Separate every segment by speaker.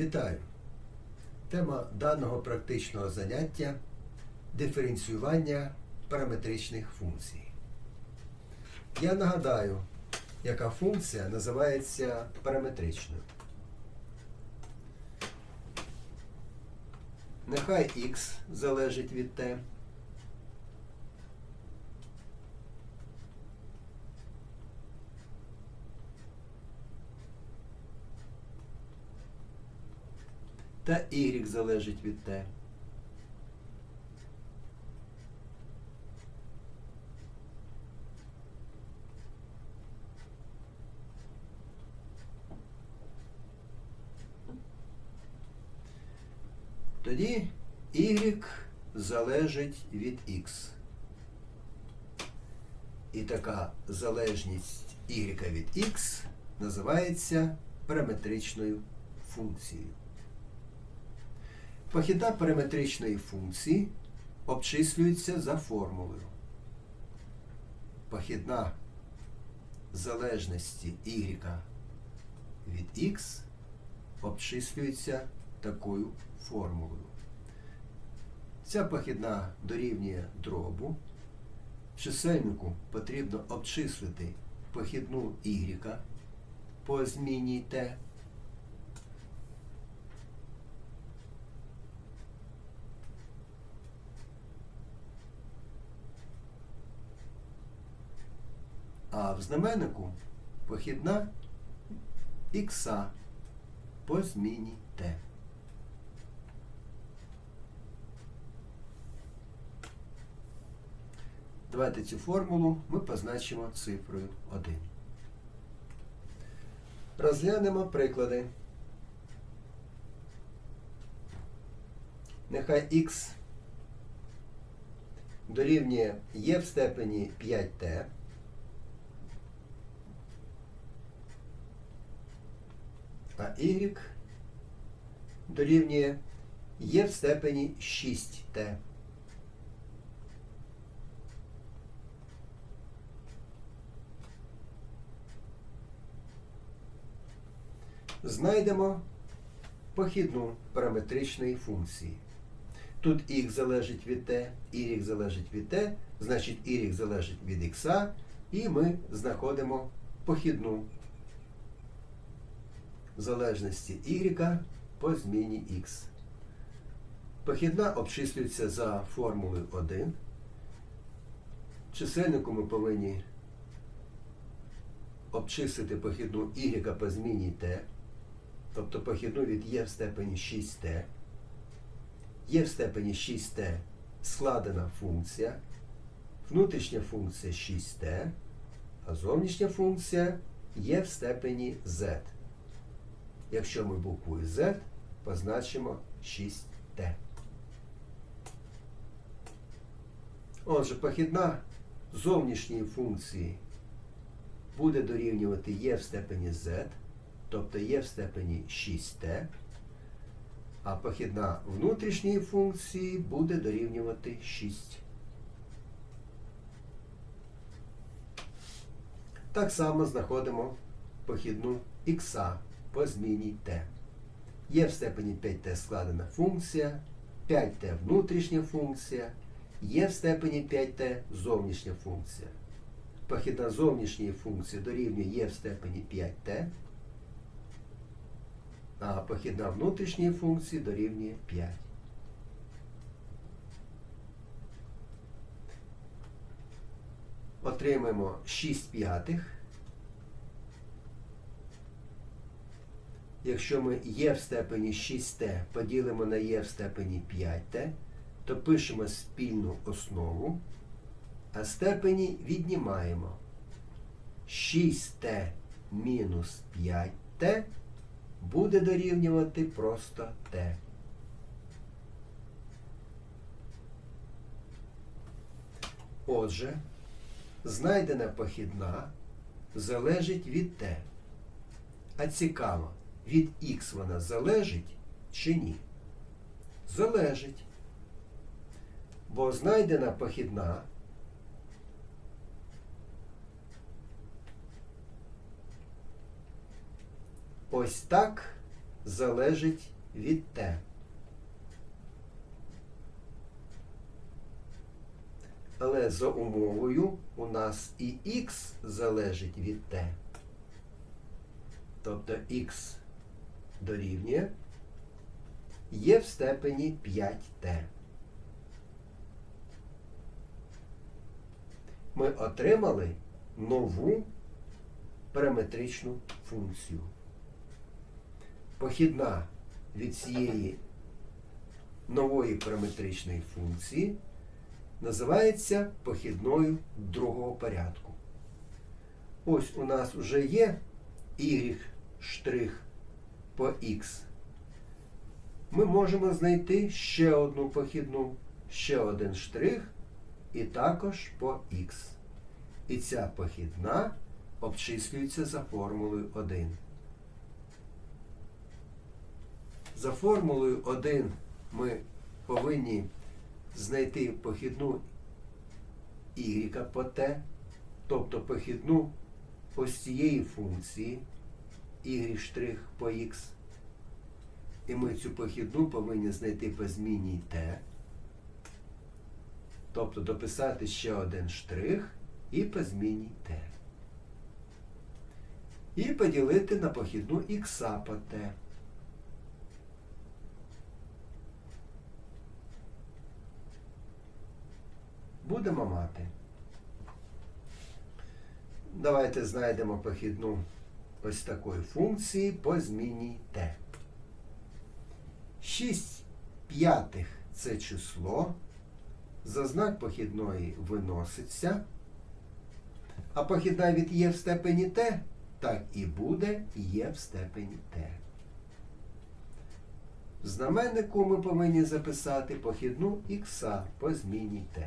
Speaker 1: Вітаю! Тема даного практичного заняття диференціювання параметричних функцій. Я нагадаю, яка функція називається параметричною. Нехай x залежить від t. Та y залежить від t. Тоді y залежить від x. І така залежність y від x називається параметричною функцією. Похідна параметричної функції обчислюється за формулою. Похідна залежності y від x обчислюється такою формулою. Ця похідна дорівнює дробу. Чисельнику потрібно обчислити похідну y по зміні t. А в знаменнику похідна х по зміні t. Давайте цю формулу ми позначимо цифрою 1. Розглянемо приклади. Нехай х дорівнює є в степені 5t. А y дорівнює є в степені 6t. Знайдемо похідну параметричної функції. Тут x залежить від t, y залежить від t, значить y залежить від x, і ми знаходимо похідну залежності y по зміні x. Похідна обчислюється за формулою 1. Чисельнику ми повинні обчислити похідну y по зміні t, тобто похідну від є в степені 6t. Є в степені 6t складена функція, внутрішня функція 6t, а зовнішня функція є в степені z. Якщо ми буквою Z позначимо 6t. Отже, похідна зовнішньої функції буде дорівнювати є в степені z, тобто є в степені 6t, а похідна внутрішньої функції буде дорівнювати 6. Так само знаходимо похідну х по зміні t. Є в степені 5t складена функція, 5t внутрішня функція, є в степені 5t зовнішня функція. Похідна зовнішньої функції дорівнює є в степені 5t, а похідна внутрішньої функції дорівнює 5. Отримаємо 6 п'ятих. Якщо ми є в степені 6t поділимо на є в степені 5t, то пишемо спільну основу, а степені віднімаємо 6t мінус 5t буде дорівнювати просто t. Отже, знайдена похідна залежить від t. А цікаво, від х вона залежить чи ні? Залежить. Бо знайдена похідна ось так залежить від t. Але за умовою у нас і х залежить від t. Тобто х дорівнює є в степені 5t. Ми отримали нову параметричну функцію. Похідна від цієї нової параметричної функції називається похідною другого порядку. Ось у нас вже є y по x. Ми можемо знайти ще одну похідну, ще один штрих і також по x. І ця похідна обчислюється за формулою 1. За формулою 1 ми повинні знайти похідну y по t, тобто похідну ось цієї функції y' по x. І ми цю похідну повинні знайти по зміні t, тобто дописати ще один штрих і по зміні t. І поділити на похідну х по t. Будемо мати. Давайте знайдемо похідну ось такої функції по зміні t. 6 п'ятих це число. За знак похідної виноситься. А похідна від є в степені t, так і буде є в степені t. В знаменнику ми повинні записати похідну х по зміні t.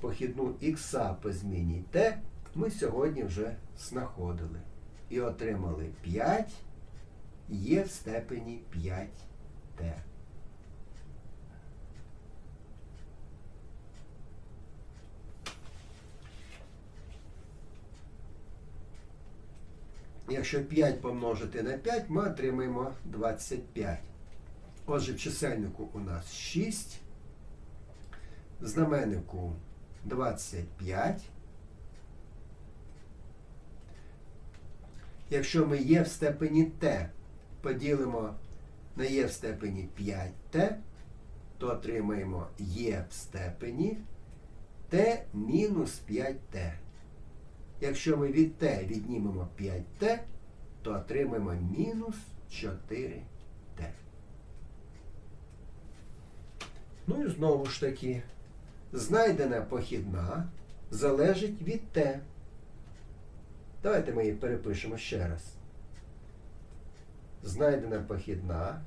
Speaker 1: Похідну х по зміні t ми сьогодні вже знаходили. І отримали 5 є в степені 5t. Якщо 5 помножити на 5, ми отримаємо 25. Отже, чисельнику у нас 6, в знаменнику 25. Якщо ми є в степені t поділимо на є в степені 5t, то отримаємо є в степені t мінус 5t. Якщо ми від t віднімемо 5t, то отримаємо мінус 4t. Ну і знову ж таки, знайдена похідна залежить від t. Давайте ми її перепишемо ще раз. Знайдена похідна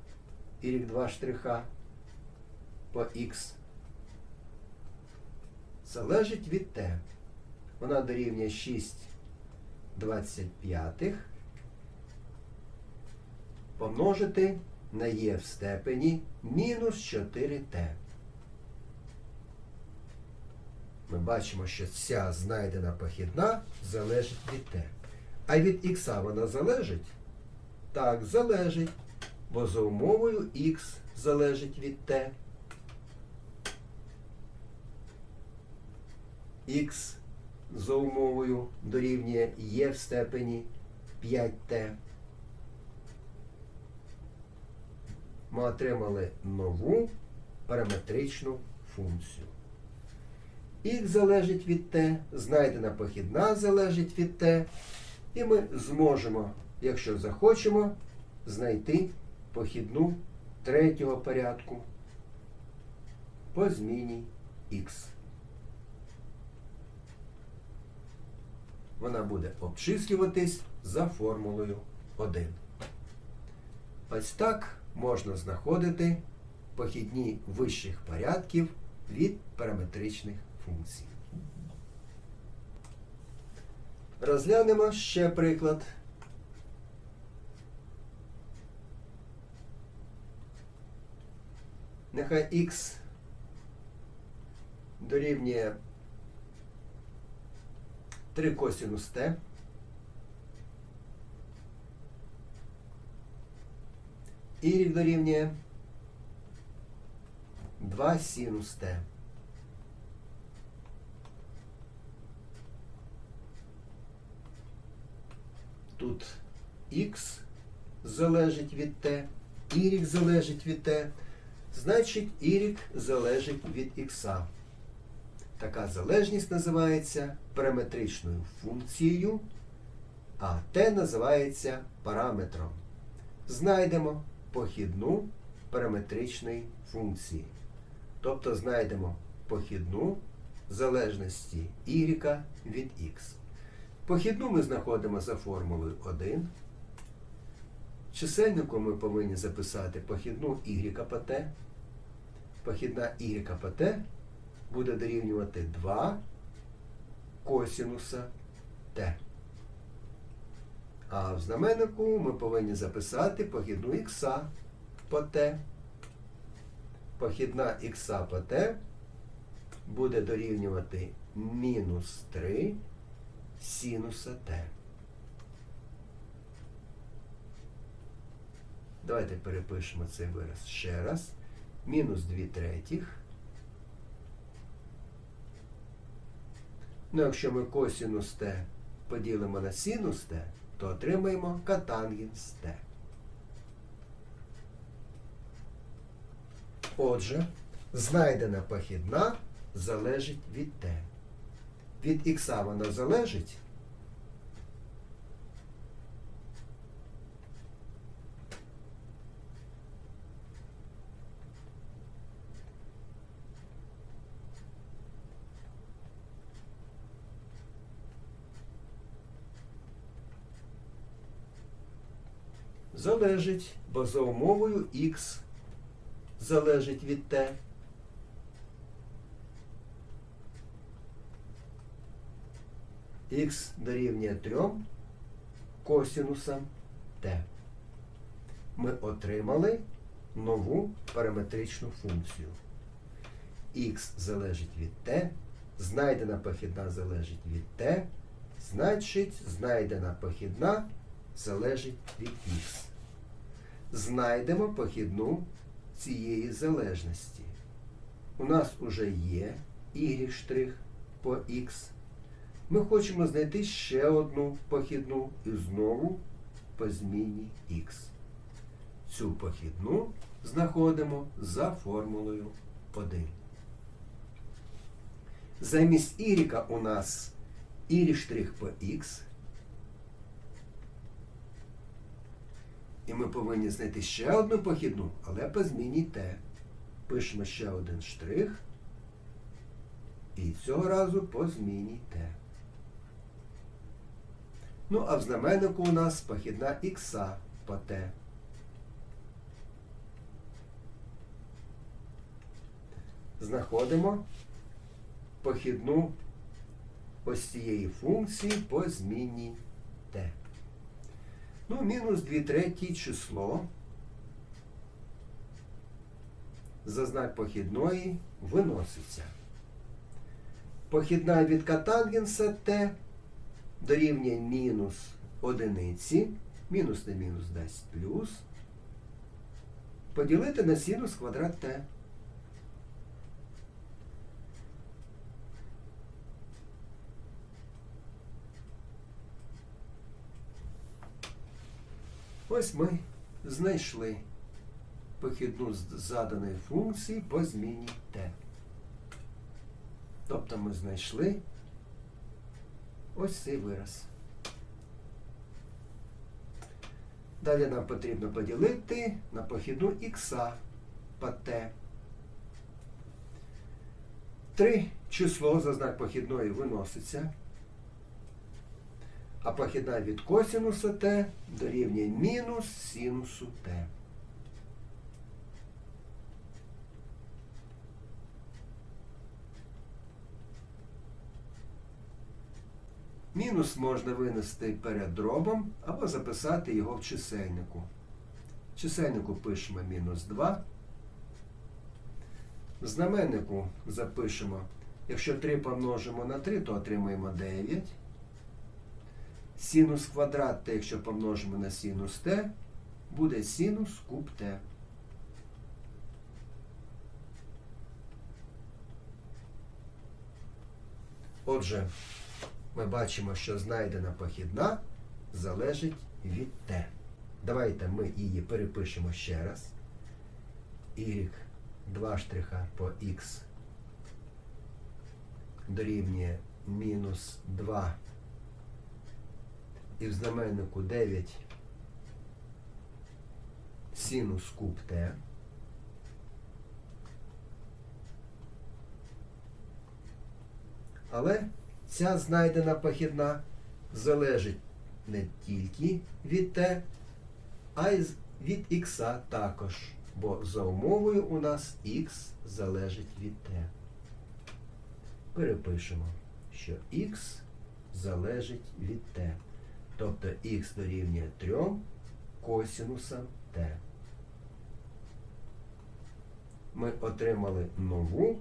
Speaker 1: y2 штриха по x залежить від t. Вона дорівнює 6 25 помножити на є в степені мінус 4t. Ми бачимо, що ця знайдена похідна залежить від t. А від х вона залежить? Так, залежить. Бо за умовою х залежить від t. х за умовою дорівнює є в степені 5t. Ми отримали нову параметричну функцію. Х залежить від t, знайдена похідна залежить від t, і ми зможемо, якщо захочемо, знайти похідну третього порядку по зміні х. Вона буде обчислюватись за формулою 1. Ось так можна знаходити похідні вищих порядків від параметричних функцій. Розглянемо ще приклад. Нехай х дорівнює 3 косинус t. y дорівнює 2 синус t. Тут x залежить від t, y залежить від t, значить y залежить від x. Така залежність називається параметричною функцією, а t називається параметром. Знайдемо похідну параметричної функції. Тобто знайдемо похідну залежності y від x. Похідну ми знаходимо за формулою 1. Чисельнику ми повинні записати похідну y по t. Похідна y по t буде дорівнювати 2 косінуса t. А в знаменнику ми повинні записати похідну х по t. Похідна х по t буде дорівнювати мінус 3 синуса t. Давайте перепишемо цей вираз ще раз. Мінус 2 третіх. Ну, якщо ми косінус t поділимо на синус t, то отримаємо катангенс t. Отже, знайдена похідна залежить від t. Від х вона залежить. Залежить, бо за умовою х залежить від t. х дорівнює 3 косінусам t. Ми отримали нову параметричну функцію. х залежить від t, знайдена похідна залежить від t, значить знайдена похідна залежить від х. Знайдемо похідну цієї залежності. У нас уже є y' по х. Ми хочемо знайти ще одну похідну і знову по зміні х. Цю похідну знаходимо за формулою 1. Замість y у нас y' по х. І ми повинні знайти ще одну похідну, але по зміні t. Пишемо ще один штрих. І цього разу по зміні t. Ну, а в знаменнику у нас похідна х по t. Знаходимо похідну ось цієї функції по зміні t. Ну, мінус 2 треті число за знак похідної виноситься. Похідна від катангенса t дорівнює мінус одиниці, мінус на мінус дасть плюс, поділити на синус квадрат t. Ось ми знайшли похідну з заданої функції по зміні t. Тобто ми знайшли ось цей вираз. Далі нам потрібно поділити на похідну х по t. Три число за знак похідної виноситься. А похідна від косинуса t дорівнює мінус синусу t. Мінус можна винести перед дробом або записати його в чисельнику. В чисельнику пишемо мінус 2. В знаменнику запишемо, якщо 3 помножимо на 3, то отримаємо 9. Синус квадрат t, якщо помножимо на синус t, буде синус куб Т. Отже, ми бачимо, що знайдена похідна залежить від Т. Давайте ми її перепишемо ще раз. Y 2 штриха по Х дорівнює мінус 2 і в знаменнику 9 синус куб Т. Але ця знайдена похідна залежить не тільки від Т, а й від Х також. Бо за умовою у нас Х залежить від Т. Перепишемо, що Х залежить від Т. Тобто Х дорівнює 3 косінуса Т. Ми отримали нову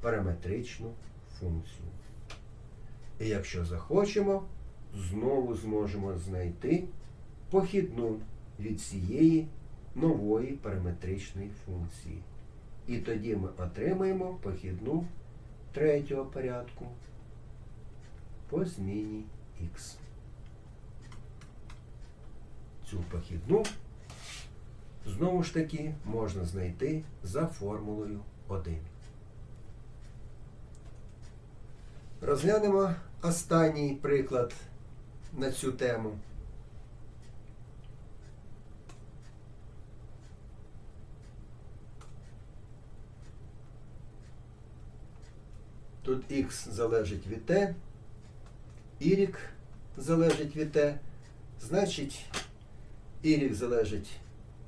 Speaker 1: параметричну функцію. І якщо захочемо, знову зможемо знайти похідну від цієї нової параметричної функції. І тоді ми отримаємо похідну третього порядку по зміні х. Цю похідну знову ж таки можна знайти за формулою 1. Розглянемо останній приклад на цю тему. Тут х залежить від t, y залежить від t, значить y залежить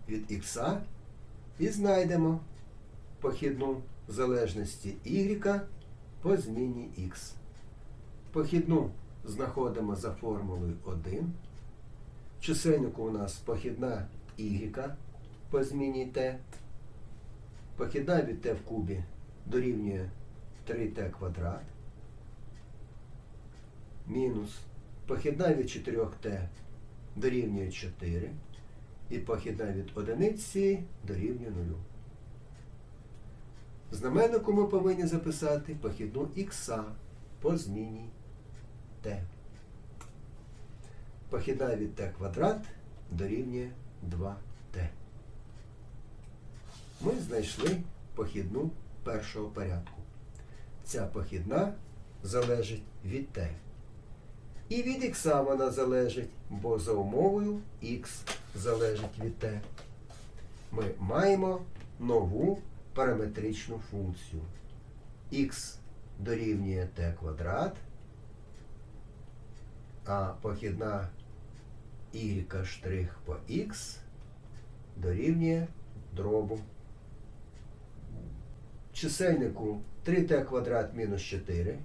Speaker 1: від x, і знайдемо похідну залежності y по зміні х. Похідну знаходимо за формулою 1. В чисельнику у нас похідна y по зміні t. Похідна від t в кубі дорівнює 3t квадрат. Мінус похідна від 4t дорівнює 4. І похідна від одиниці дорівнює 0. Знаменнику ми повинні записати похідну х по зміні t. Похідна від t квадрат дорівнює 2t. Ми знайшли похідну першого порядку. Ця похідна залежить від t. І від х вона залежить, бо за умовою х залежить від t. Ми маємо нову параметричну функцію. х дорівнює t квадрат, а похідна y штрих по х дорівнює дробу. Чисельнику 3t квадрат мінус 4.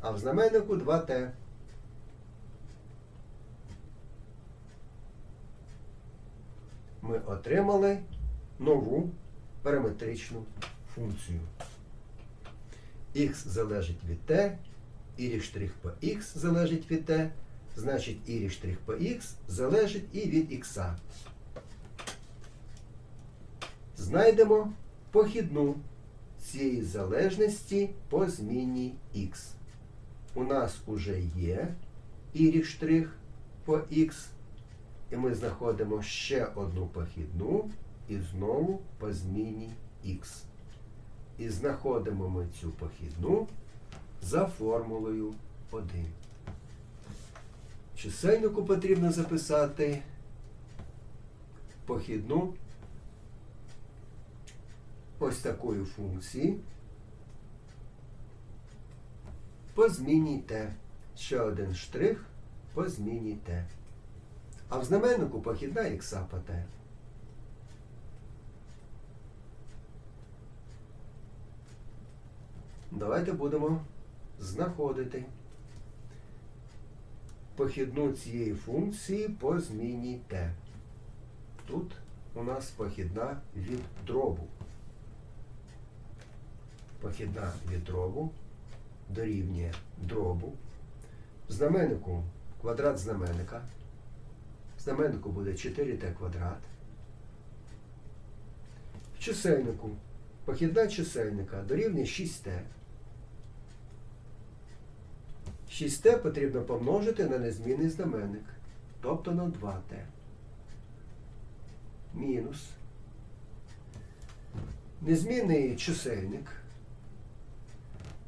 Speaker 1: А в знаменнику 2t. Ми отримали нову параметричну функцію. Х залежить від t, y' по х залежить від t, значить y' по х залежить і від х. Знайдемо похідну цієї залежності по зміні х. У нас уже є y' по х, і ми знаходимо ще одну похідну і знову по зміні х. І знаходимо ми цю похідну за формулою 1. Чисельнику потрібно записати похідну ось такої функції по. Ще один штрих по. А в знаменнику похідна по t. Давайте будемо знаходити похідну цієї функції по зміні t. Тут у нас похідна від дробу. Похідна від дробу дорівнює дробу. В знаменнику квадрат знаменника. В знаменнику буде 4t квадрат. В чисельнику похідна чисельника дорівнює 6t. 6t потрібно помножити на незмінний знаменник, тобто на 2t. Мінус. Незмінний чисельник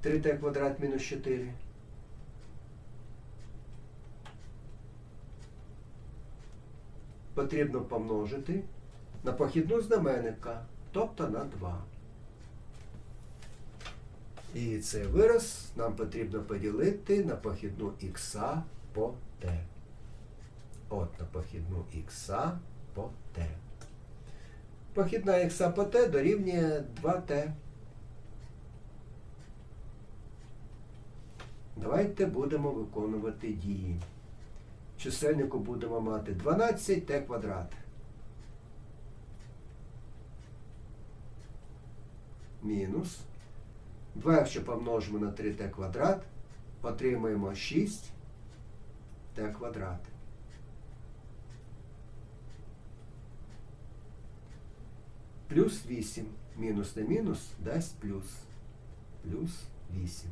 Speaker 1: 3t квадрат мінус 4. Потрібно помножити на похідну знаменника, тобто на 2. І цей вираз нам потрібно поділити на похідну х по t. От на похідну х по t. Похідна х по t дорівнює 2t. Давайте будемо виконувати дії. Чисельнику будемо мати 12t квадрат. Мінус. 2, якщо помножимо на 3t квадрат, отримаємо 6t квадрат. Плюс 8. Мінус на мінус дасть плюс. Плюс 8.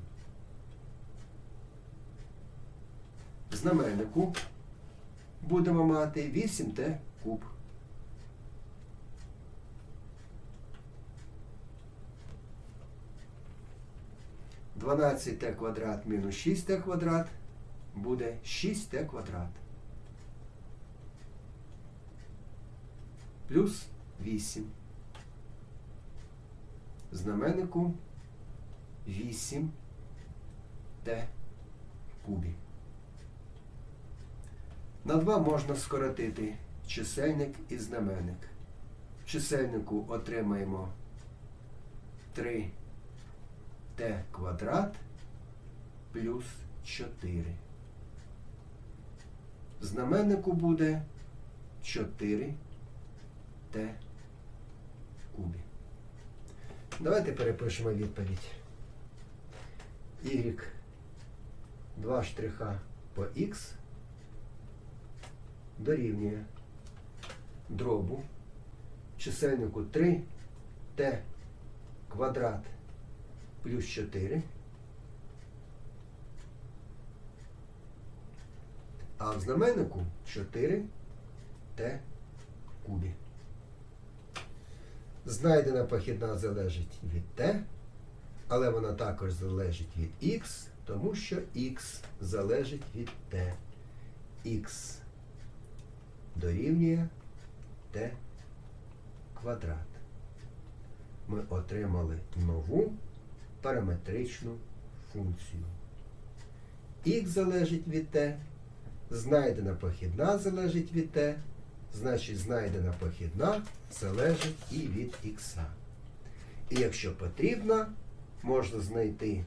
Speaker 1: В знаменнику будемо мати 8t куб. Дванадцять т квадрат мінус 6t квадрат буде 6t квадрат. Плюс 8. Знаменнику 8 t кубі. На 2 можна скоротити чисельник і знаменник. В чисельнику отримаємо 3 t квадрат плюс 4. В знаменнику буде 4 t кубі. Давайте перепишемо відповідь. Y 2 штриха по Х дорівнює дробу чисельнику 3 t квадрат плюс 4. А в знаменнику 4 t кубі. Знайдена похідна залежить від t, але вона також залежить від x, тому що x залежить від t. x дорівнює t квадрат. Ми отримали нову параметричну функцію. Х залежить від t, знайдена похідна залежить від t, значить знайдена похідна залежить і від х. І якщо потрібно, можна знайти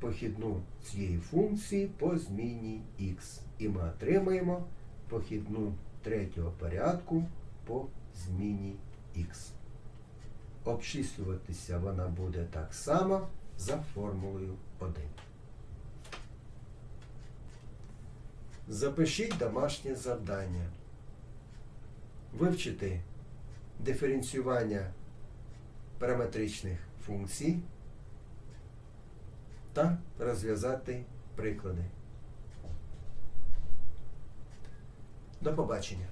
Speaker 1: похідну цієї функції по зміні х. І ми отримаємо похідну третього порядку по зміні х. Обчислюватися вона буде так само за формулою 1. Запишіть домашнє завдання. Вивчити диференціювання параметричних функцій та розв'язати приклади. До побачення.